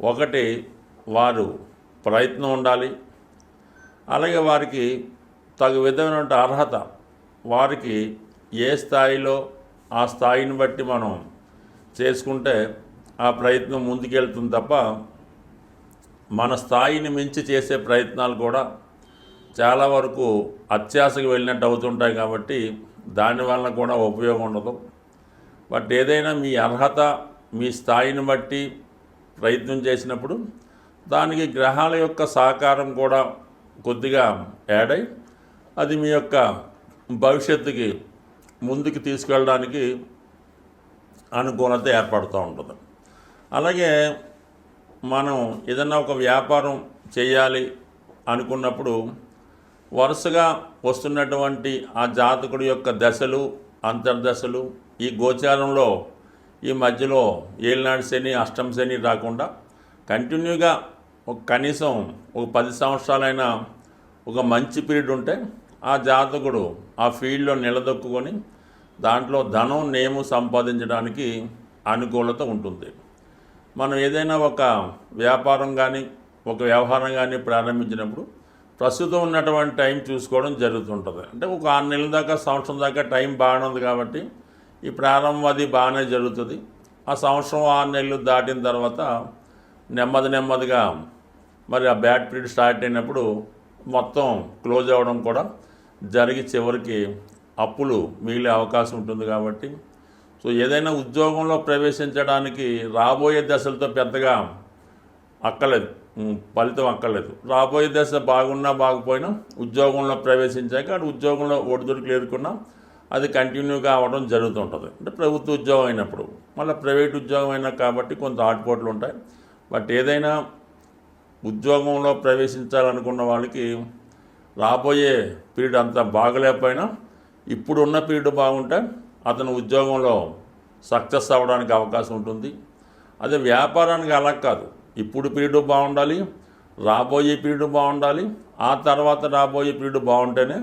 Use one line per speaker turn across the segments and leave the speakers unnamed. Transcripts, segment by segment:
ఒకటి వారు ప్రయత్నం ఉండాలి. అలాగే వారికి తగు విధమైన అర్హత వారికి ఏ స్థాయిలో ఆ స్థాయిని బట్టి మనం చేసుకుంటే ఆ ప్రయత్నం ముందుకెళ్తుంది తప్ప మన స్థాయిని మించి చేసే ప్రయత్నాలు కూడా చాలా వరకు అత్యాశకు వెళ్ళినట్టు అవుతుంటాయి కాబట్టి దానివల్ల కూడా ఉపయోగం ఉండదు. బట్ ఏదైనా మీ అర్హత మీ స్థాయిని బట్టి ప్రయత్నం చేసినప్పుడు దానికి గ్రహాల యొక్క సహకారం కూడా కొద్దిగా యాడ్ అయి అది మీ యొక్క భవిష్యత్తుకి ముందుకు తీసుకెళ్ళడానికి అనుకూలత ఏర్పడుతూ ఉంటుంది. అలాగే మనం ఏదన్నా ఒక వ్యాపారం చేయాలి అనుకున్నప్పుడు వరుసగా వస్తున్నటువంటి ఆ జాతకుడి యొక్క దశలు అంతర్దశలు ఈ గోచారంలో ఈ మధ్యలో ఏలినాడు శని అష్టం శని రాకుండా కంటిన్యూగా ఒక కనీసం ఒక పది సంవత్సరాలైనా ఒక మంచి పీరియడ్ ఉంటే ఆ జాతకుడు ఆ ఫీల్డ్లో నిలదొక్కుని దాంట్లో ధనం నేము సంపాదించడానికి అనుకూలత ఉంటుంది. మనం ఏదైనా ఒక వ్యాపారం కానీ ఒక వ్యవహారం కానీ ప్రారంభించినప్పుడు ప్రస్తుతం ఉన్నటువంటి టైం చూసుకోవడం జరుగుతుంటుంది. అంటే ఒక ఆరు నెలల దాకా సంవత్సరం దాకా టైం బాగుంది కాబట్టి ఈ ప్రారంభం అది బాగానే జరుగుతుంది. ఆ సంవత్సరం ఆరు నెలలు దాటిన తర్వాత నెమ్మది నెమ్మదిగా మరి ఆ బ్యాడ్ పీరియడ్ స్టార్ట్ అయినప్పుడు మొత్తం క్లోజ్ అవ్వడం కూడా జరిగి చివరికి అప్పులు మిగిలే అవకాశం ఉంటుంది కాబట్టి. సో ఏదైనా ఉద్యోగంలో ప్రవేశించడానికి రాబోయే దశలతో పెద్దగా అక్కలేదు ఫలితం అక్కర్లేదు. రాబోయే దశ బాగున్నా బాగుపోయినా ఉద్యోగంలో ప్రవేశించాక అటు ఉద్యోగంలో ఒడిదుడుకులు ఎదుర్కొన్నా అది కంటిన్యూగా అవ్వడం జరుగుతుంటుంది. అంటే ప్రభుత్వ ఉద్యోగం అయినప్పుడు. మళ్ళీ ప్రైవేట్ ఉద్యోగం అయినా కాబట్టి కొంత ఆటుపోట్లు ఉంటాయి. బట్ ఏదైనా ఉద్యోగంలో ప్రవేశించాలనుకున్న వాళ్ళకి రాబోయే పీరియడ్ అంత బాగలేకపోయినా ఇప్పుడున్న పీరియడ్ బాగుంటే అతను ఉద్యోగంలో సక్సెస్ అవ్వడానికి అవకాశం ఉంటుంది. అదే వ్యాపారానికి అలా కాదు. ఇప్పుడు పీరియడ్ బాగుండాలి రాబోయే పీరియడ్ బాగుండాలి ఆ తర్వాత రాబోయే పీరియడ్ బాగుంటేనే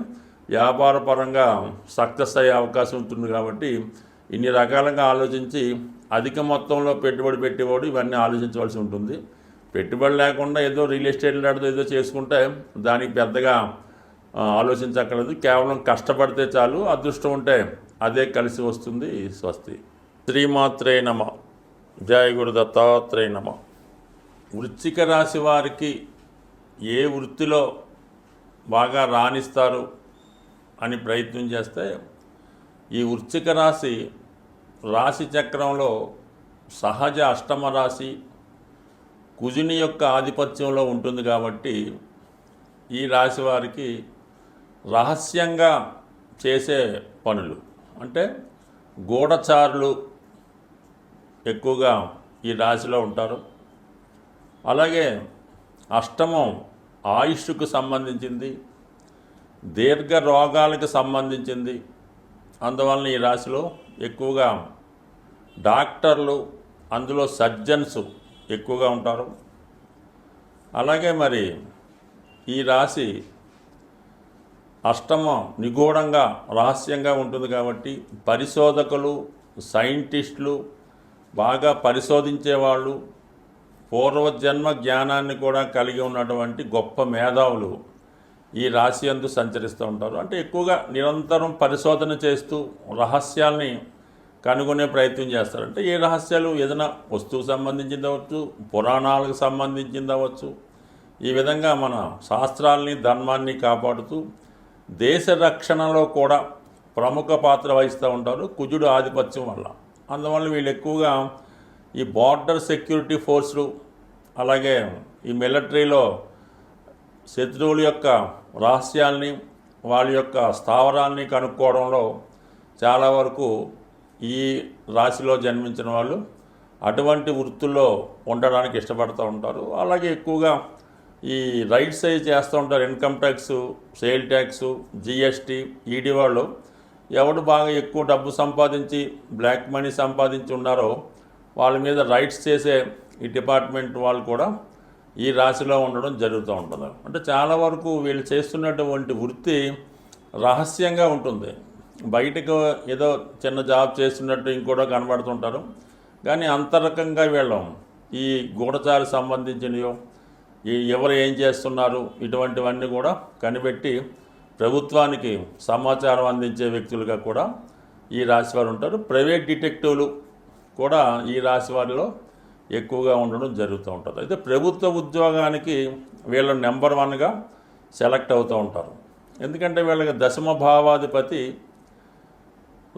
వ్యాపారపరంగా సక్సెస్ అయ్యే అవకాశం ఉంటుంది కాబట్టి ఇన్ని రకాలుగా ఆలోచించి అధిక మొత్తంలో పెట్టుబడి పెట్టేవాడు ఇవన్నీ ఆలోచించవలసి ఉంటుంది. పెట్టుబడి లేకుండా ఏదో రియల్ ఎస్టేట్ లాంటిదో ఏదో చేసుకుంటే దానికి పెద్దగా ఆలోచించక్కర్లేదు. కేవలం కష్టపడితే చాలు అదృష్టం ఉంటే అదే కలిసి వస్తుంది. స్వస్తి. శ్రీమాత్రే నమ. జయ గురు దత్తాత్రేయ నమ. వృశ్చిక రాశి వారికి ఏ వృత్తిలో బాగా రాణిస్తారు? అని ప్రయత్నం చేస్తే ఈ వృశ్చిక రాశి రాశి చక్రంలో సహజ అష్టమ రాశి కుజుని యొక్క ఆధిపత్యంలో ఉంటుంది కాబట్టి ఈ రాశి వారికి రహస్యంగా చేసే పనులు అంటే గూఢచారులు ఎక్కువగా ఈ రాశిలో ఉంటారు. అలాగే అష్టమం ఆయుష్కు సంబంధించింది దీర్ఘ రోగాలకు సంబంధించింది. అందువలన ఈ రాశిలో ఎక్కువగా డాక్టర్లు అందులో సర్జన్స్ ఎక్కువగా ఉంటారు. అలాగే మరి ఈ రాశి అష్టమ నిగూఢంగా రహస్యంగా ఉంటుంది కాబట్టి పరిశోధకులు సైంటిస్టులు బాగా పరిశోధించే వాళ్ళు పూర్వజన్మ జ్ఞానాన్ని కూడా కలిగి ఉన్నటువంటి గొప్ప మేధావులు. ఈ రాశి అందు సంచరిస్తూ ఉంటారు. అంటే ఎక్కువగా నిరంతరం పరిశోధన చేస్తూ రహస్యాల్ని కనుగొనే ప్రయత్నం చేస్తారు. అంటే ఏ రహస్యాలు ఏదైనా వస్తువు సంబంధించింది అవ్వచ్చు పురాణాలకు సంబంధించింది అవ్వచ్చు ఈ విధంగా మన శాస్త్రాల్ని ధర్మాన్ని కాపాడుతూ దేశ రక్షణలో కూడా ప్రముఖ పాత్ర వహిస్తూ ఉంటారు కుజుడు ఆధిపత్యం వల్ల. అందువల్ల వీళ్ళు ఎక్కువగా ఈ బార్డర్ సెక్యూరిటీ ఫోర్సులు అలాగే ఈ మిలిటరీలో శత్రువుల యొక్క రహస్యాల్ని వాళ్ళ యొక్క స్థావరాల్ని కనుక్కోవడంలో చాలా వరకు ఈ రాశిలో జన్మించిన వాళ్ళు అటువంటి వృత్తుల్లో ఉండడానికి ఇష్టపడుతూ ఉంటారు. అలాగే ఎక్కువగా ఈ రైట్స్ అవి చేస్తూ ఉంటారు. Income tax sale tax GST ED వాళ్ళు. ఎవడు బాగా ఎక్కువ డబ్బు సంపాదించి బ్లాక్ మనీ సంపాదించి ఉన్నారో వాళ్ళ మీద రైట్స్ చేసే ఈ డిపార్ట్మెంట్ వాళ్ళు కూడా ఈ రాశిలో ఉండడం జరుగుతూ ఉంటుంది. అంటే చాలా వరకు వీళ్ళు చేస్తున్నటువంటి వృత్తి రహస్యంగా ఉంటుంది. బయటకు ఏదో చిన్న జాబ్ చేస్తున్నట్టు ఇంకోటో కనబడుతుంటారు. కానీ అంతరకంగా వీళ్ళం. ఈ గూఢచారి సంబంధించినయో ఈ ఎవరు ఏం చేస్తున్నారు ఇటువంటివన్నీ కూడా కనిపెట్టి ప్రభుత్వానికి సమాచారం అందించే వ్యక్తులుగా కూడా ఈ రాశి వారు ఉంటారు. ప్రైవేట్ డిటెక్టివ్లు కూడా ఈ రాశి వారిలో ఎక్కువగా ఉండడం జరుగుతూ ఉంటుంది. అయితే ప్రభుత్వ ఉద్యోగానికి వీళ్ళు నెంబర్ వన్గా సెలెక్ట్ అవుతూ ఉంటారు. ఎందుకంటే వీళ్ళకి దశమ భావాధిపతి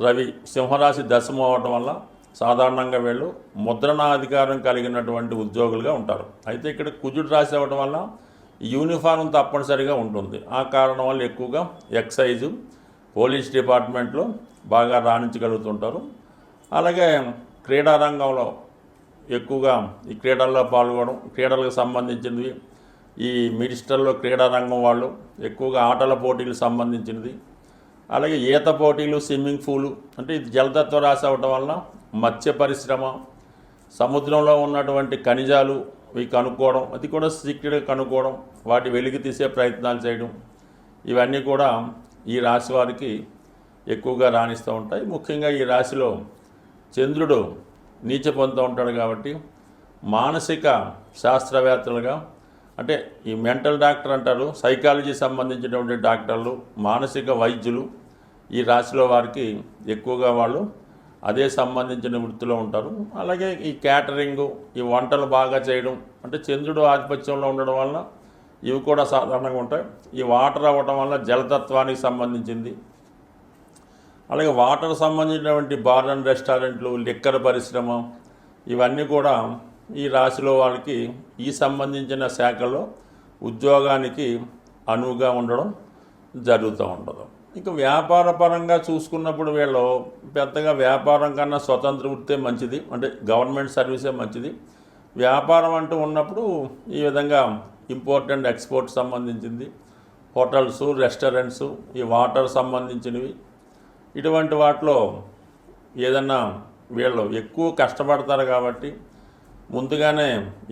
రవి సింహరాశి దశమ అవ్వటం వల్ల సాధారణంగా వీళ్ళు ముద్రణాధికారం కలిగినటువంటి ఉద్యోగులుగా ఉంటారు. అయితే ఇక్కడ కుజుడు రాశి అవ్వడం వల్ల యూనిఫారం తప్పనిసరిగా ఉంటుంది. ఆ కారణం వల్ల ఎక్కువగా ఎక్సైజు పోలీస్ డిపార్ట్మెంట్లో బాగా రాణించగలుగుతుంటారు. అలాగే క్రీడారంగంలో ఎక్కువగా ఈ క్రీడల్లో పాల్గొనడం క్రీడలకు సంబంధించినవి ఈ మినిస్టర్లో క్రీడారంగం వాళ్ళు ఎక్కువగా ఆటల పోటీలకు సంబంధించినది. అలాగే ఈత పోటీలు స్విమ్మింగ్ పూలు అంటే ఇది జలతత్వ రాశి అవటం వలన మత్స్య పరిశ్రమ సముద్రంలో ఉన్నటువంటి ఖనిజాలు ఇవి కనుక్కోవడం అది కూడా సీక్రెట్గా కనుక్కోవడం వాటి వెలికి తీసే ప్రయత్నాలు చేయడం. ఇవన్నీ కూడా ఈ రాశి వారికి ఎక్కువగా రాణిస్తూ ఉంటాయి. ముఖ్యంగా ఈ రాశిలో చంద్రుడు నీచ పొందుతూ ఉంటాడు కాబట్టి మానసిక శాస్త్రవేత్తలుగా అంటే ఈ మెంటల్ డాక్టర్ అంటారు సైకాలజీ సంబంధించినటువంటి డాక్టర్లు మానసిక వైద్యులు ఈ రాశిలో వారికి ఎక్కువగా వాళ్ళు అదే సంబంధించిన వృత్తిలో ఉంటారు. అలాగే ఈ క్యాటరింగు ఈ వంటలు బాగా చేయడం అంటే చంద్రుడు ఆధిపత్యంలో ఉండడం వలన ఇవి కూడా సాధారణంగా ఉంటాయి. ఈ వాటర్ అవ్వడం వల్ల జలతత్వానికి సంబంధించింది అలాగే వాటర్ సంబంధించినటువంటి బార్ అండ్ రెస్టారెంట్లు లిక్కర్ పరిశ్రమ ఇవన్నీ కూడా ఈ రాశిలో వాళ్ళకి ఈ సంబంధించిన శాఖలో ఉద్యోగానికి అనువుగా ఉండడం జరుగుతూ ఉండదు. ఇక వ్యాపార పరంగా చూసుకున్నప్పుడు వీళ్ళు పెద్దగా వ్యాపారం కన్నా స్వతంత్ర వృత్తే మంచిది అంటే గవర్నమెంట్ సర్వీసే మంచిది. వ్యాపారం అంటూ ఉన్నప్పుడు ఈ విధంగా ఇంపోర్ట్ అండ్ ఎక్స్పోర్ట్ సంబంధించింది. హోటల్స్ రెస్టారెంట్స్ ఈ వాటర్ సంబంధించినవి ఇటువంటి వాటిలో ఏదన్నా వీళ్ళు ఎక్కువ కష్టపడతారు కాబట్టి ముందుగానే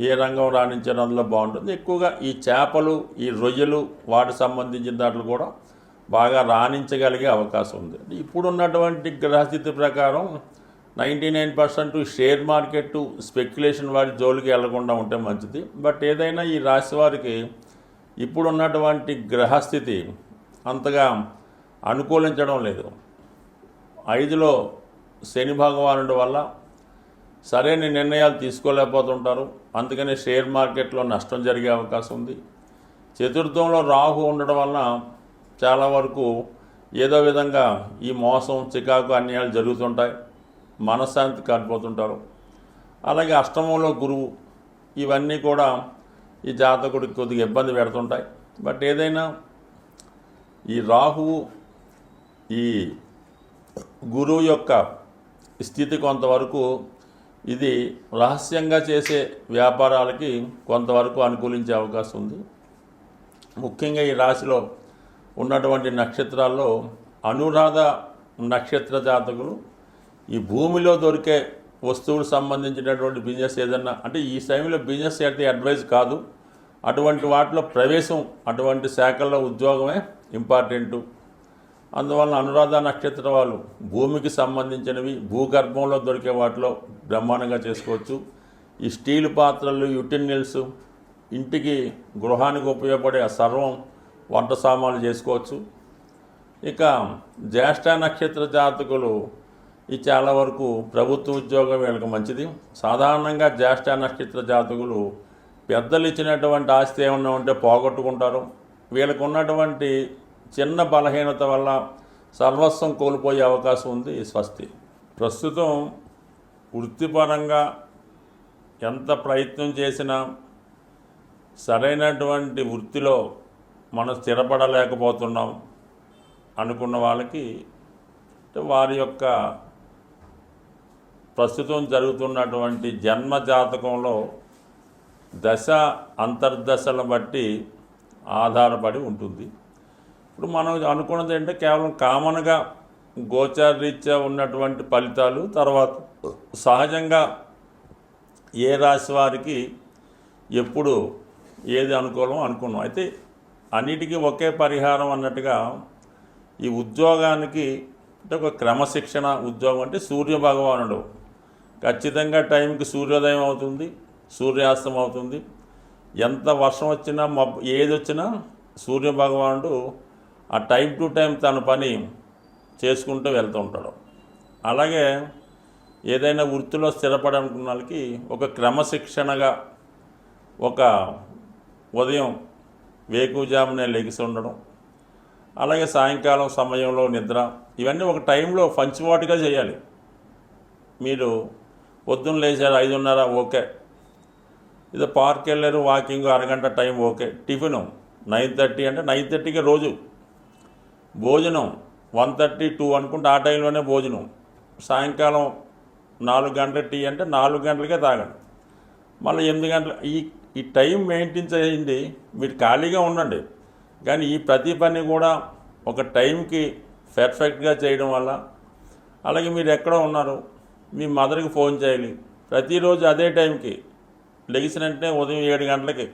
ఏ రంగం రాణించడం అందులో బాగుంటుంది. ఎక్కువగా ఈ చేపలు ఈ రొయ్యలు వాటి సంబంధించిన దాంట్లో కూడా బాగా రాణించగలిగే అవకాశం ఉంది. ఇప్పుడున్నటువంటి గ్రహస్థితి ప్రకారం ninety nine percent share market speculation వాటి జోలికి వెళ్ళకుండా ఉంటే మంచిది. బట్ ఏదైనా ఈ రాశి వారికి ఇప్పుడున్నటువంటి గ్రహస్థితి అంతగా అనుకూలించడం లేదు. ఐదులో శని భగవానుడి వల్ల సరైన నిర్ణయాలు తీసుకోలేకపోతుంటారు. అందుకని షేర్ మార్కెట్లో నష్టం జరిగే అవకాశం ఉంది. చతుర్థంలో రాహు ఉండడం వలన చాలా వరకు ఏదో విధంగా ఈ మోసం చికాకు అన్యాయాలు జరుగుతుంటాయి. మనశ్శాంతి కాడిపోతుంటారు అలాగే అష్టమంలో గురువు ఇవన్నీ కూడా ఈ జాతకుడికి కొద్దిగా ఇబ్బంది పెడుతుంటాయి. బట్ ఏదైనా ఈ రాహువు ఈ గురువు యొక్క స్థితి కొంతవరకు ఇది రహస్యంగా చేసే వ్యాపారాలకి కొంతవరకు అనుకూలించే అవకాశం ఉంది. ముఖ్యంగా ఈ రాశిలో ఉన్నటువంటి నక్షత్రాల్లో అనురాధ నక్షత్ర జాతకులు ఈ భూమిలో దొరికే వస్తువులు సంబంధించినటువంటి బిజినెస్ ఏదన్నా అంటే ఈ టైంలో బిజినెస్ అయితే అడ్వైజ్ కాదు. అటువంటి వాటిలో ప్రవేశం అటువంటి శాఖల్లో ఉద్యోగమే ఇంపార్టెంటు అందువలన అనురాధ నక్షత్ర వాళ్ళు భూమికి సంబంధించినవి భూగర్భంలో దొరికే వాటిలో బ్రహ్మాండంగా చేసుకోవచ్చు. ఈ స్టీల్ పాత్రలు యుటెన్సిల్స్ ఇంటికి గృహానికి ఉపయోగపడే సర్వం వంట సామాన్లు చేసుకోవచ్చు. ఇక జ్యేష్ఠ నక్షత్ర జాతకులు ఈ చాలా వరకు ప్రభుత్వ ఉద్యోగం వీళ్ళకి మంచిది. సాధారణంగా జ్యేష్ఠ నక్షత్ర జాతకులు పెద్దలు ఇచ్చినటువంటి ఆస్తి ఏమన్నా ఉంటే పోగొట్టుకుంటారు. వీళ్ళకు ఉన్నటువంటి చిన్న బలహీనత వల్ల సర్వస్వం కోల్పోయే అవకాశం ఉంది స్వస్తి. ప్రస్తుతం వృత్తిపరంగా ఎంత ప్రయత్నం చేసినా సరైనటువంటి వృత్తిలో మనం స్థిరపడలేకపోతున్నాం అనుకున్న వాళ్ళకి వారి యొక్క ప్రస్తుతం జరుగుతున్నటువంటి జన్మ జాతకంలో దశ అంతర్దశలను బట్టి ఆధారపడి ఉంటుంది. ఇప్పుడు మనం అనుకున్నది అంటే కేవలం కామన్గా గోచారరీత్యా ఉన్నటువంటి ఫలితాలు తర్వాత సహజంగా ఏ రాశి వారికి ఎప్పుడు ఏది అనుకూలం అనుకున్నాం. అయితే అన్నిటికీ ఒకే పరిహారం అన్నట్టుగా ఈ ఉద్యోగానికి అంటే ఒక క్రమశిక్షణ ఉద్యోగం అంటే సూర్య భగవానుడు ఖచ్చితంగా టైంకి సూర్యోదయం అవుతుంది సూర్యాస్తం అవుతుంది. ఎంత వర్షం వచ్చినా మబ్బు ఏది వచ్చినా సూర్య భగవానుడు ఆ టైం టు టైం తన పని చేసుకుంటూ వెళ్తూ ఉంటాడు. అలాగే ఏదైనా వృత్తిలో స్థిరపడాలనుకున్న వాళ్ళకి ఒక క్రమశిక్షణగా ఒక ఉదయం వేకుజామునే లెగిసి ఉండడం అలాగే సాయంకాలం సమయంలో నిద్ర ఇవన్నీ ఒక టైంలో పంచువాటుగా చేయాలి. మీరు పొద్దున్న లేచారు ఐదున్నర ఓకే. ఇది పార్క్ వెళ్ళారు వాకింగ్ అరగంట time okay. Tiffin nine thirty అంటే నైన్ థర్టీకి రోజు భోజనం వన్ థర్టీ టూ అనుకుంటే ఆ టైంలోనే భోజనం. సాయంకాలం నాలుగు గంటల టీ అంటే నాలుగు గంటలకే తాగండి మళ్ళీ ఎనిమిది గంటల ఈ ఈ టైం మెయింటైన్ చేయండి మీరు ఖాళీగా ఉండండి. కానీ ఈ ప్రతి పని కూడా ఒక టైంకి పెర్ఫెక్ట్గా చేయడం వల్ల. అలాగే మీరు ఎక్కడో ఉన్నారు మీ మదర్కి ఫోన్ చేయాలి. ప్రతిరోజు అదే టైంకి లెగిసిన వెంటనే ఉదయం ఏడు గంటలకి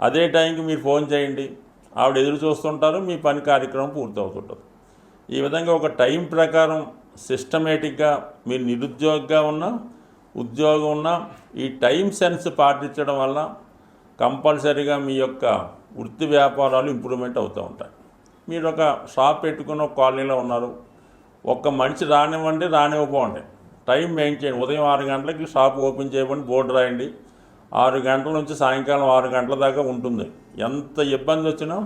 అదే టైంకి మీరు ఫోన్ చేయండి. ఆవిడ ఎదురు చూస్తుంటారు మీ పని కార్యక్రమం పూర్తవుతుంటుంది. ఈ విధంగా ఒక టైం ప్రకారం సిస్టమేటిక్గా మీరు నిరుద్యోగిగా ఉన్నా ఉద్యోగం ఉన్నా ఈ టైం సెన్స్ పాటించడం వల్ల కంపల్సరీగా మీ యొక్క వృత్తి వ్యాపారాలు ఇంప్రూవ్మెంట్ అవుతూ ఉంటాయి. మీరు ఒక షాప్ పెట్టుకుని ఒక కాలనీలో ఉన్నారు ఒక్క మనిషి రానివ్వండి రానివ్వకపోండి టైం మెయింటైన్ ఉదయం ఆరు గంటలకి షాప్ ఓపెన్ చేయమని బోర్డు రాయండి. ఆరు గంటల నుంచి సాయంకాలం ఆరు గంటల దాకా ఉంటుంది. ఎంత ఇబ్బంది వచ్చినా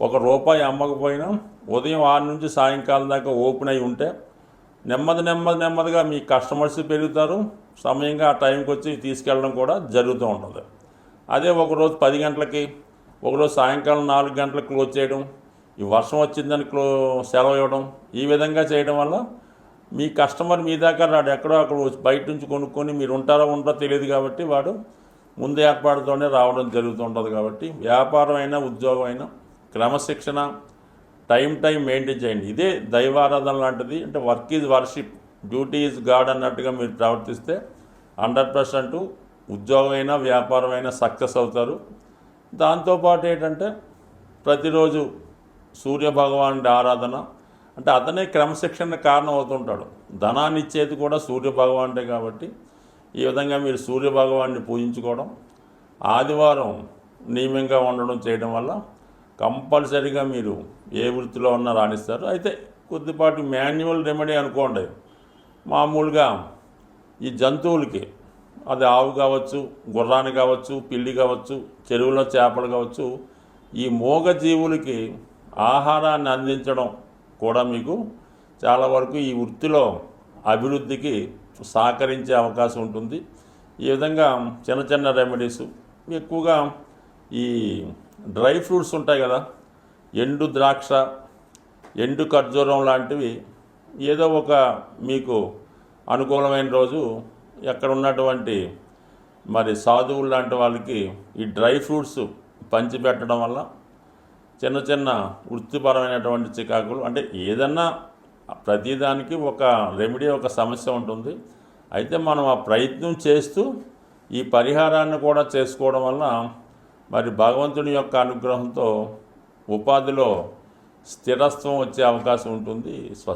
ఒక రూపాయి అమ్మకపోయినా ఉదయం ఆరు నుంచి సాయంకాలం దాకా ఓపెన్ అయి ఉంటే నెమ్మది నెమ్మది నెమ్మదిగా మీ కస్టమర్స్ పెరుగుతారు. సమయంగా ఆ టైంకి వచ్చి తీసుకెళ్ళడం కూడా జరుగుతూ ఉంటుంది. అదే ఒకరోజు పది గంటలకి ఒకరోజు సాయంకాలం నాలుగు గంటలకు క్లోజ్ చేయడం ఈ వర్షం వచ్చిందని క్లో సెలవు ఇవ్వడం ఈ విధంగా చేయడం వల్ల మీ కస్టమర్ మీ దాకా రాడు. ఎక్కడో అక్కడ బయట నుంచి కొనుక్కొని మీరు ఉంటారో ఉంటారో తెలియదు కాబట్టి వాడు ముందు ఏర్పాటుతోనే రావడం జరుగుతుంటుంది కాబట్టి వ్యాపారం అయినా ఉద్యోగం అయినా క్రమశిక్షణ టైం టైం మెయింటైన్ చేయండి. ఇదే దైవారాధన లాంటిది. అంటే work is worship. Duty is God అన్నట్టుగా మీరు ప్రవర్తిస్తే హండ్రెడ్ పర్సెంట్ ఉద్యోగమైనా వ్యాపారమైనా సక్సెస్ అవుతారు. దాంతోపాటు ఏంటంటే ప్రతిరోజు సూర్యభగవానుడి ఆరాధన. అంటే అతనే క్రమశిక్షణ కారణం అవుతుంటాడు ధనాన్ని ఇచ్చేది కూడా సూర్యభగవానుడే కాబట్టి ఈ విధంగా మీరు సూర్య భగవాన్ని పూజించుకోవడం ఆదివారం నియమంగా ఉండడం చేయడం వల్ల కంపల్సరీగా మీరు ఏ వృత్తిలో ఉన్నా రాణిస్తారు. అయితే కొద్దిపాటి మాన్యువల్ రెమెడీ అనుకోండి. మామూలుగా ఈ జంతువులకి అది ఆవు కావచ్చు గుర్రాన్ని కావచ్చు పిల్లి కావచ్చు చెరువులో చేపలు కావచ్చు ఈ మూగ జీవులకి ఆహారాన్ని అందించడం కూడా మీకు చాలా వరకు ఈ వృత్తిలో అభివృద్ధికి సహకరించే అవకాశం ఉంటుంది. ఈ విధంగా చిన్న చిన్న రెమెడీస్ ఎక్కువగా ఈ డ్రై ఫ్రూట్స్ ఉంటాయి కదా ఎండు ద్రాక్ష ఎండు ఖర్జూరం లాంటివి ఏదో ఒక మీకు అనుకూలమైన రోజు ఎక్కడ ఉన్నటువంటి మరి సాధువులు లాంటి వాళ్ళకి ఈ డ్రై ఫ్రూట్స్ పంచిపెట్టడం వల్ల చిన్న చిన్న వృత్తిపరమైనటువంటి చికాకులు అంటే ఏదన్నా ప్రతిదానికి ఒక రెమెడీ ఒక సమస్య ఉంటుంది. అయితే మనం ఆ ప్రయత్నం చేస్తూ ఈ పరిహారాన్ని కూడా చేసుకోవడం వల్ల మరి భగవంతుని యొక్క అనుగ్రహంతో ఉపాధిలో స్థిరత్వం వచ్చే అవకాశం ఉంటుంది స్వస్తి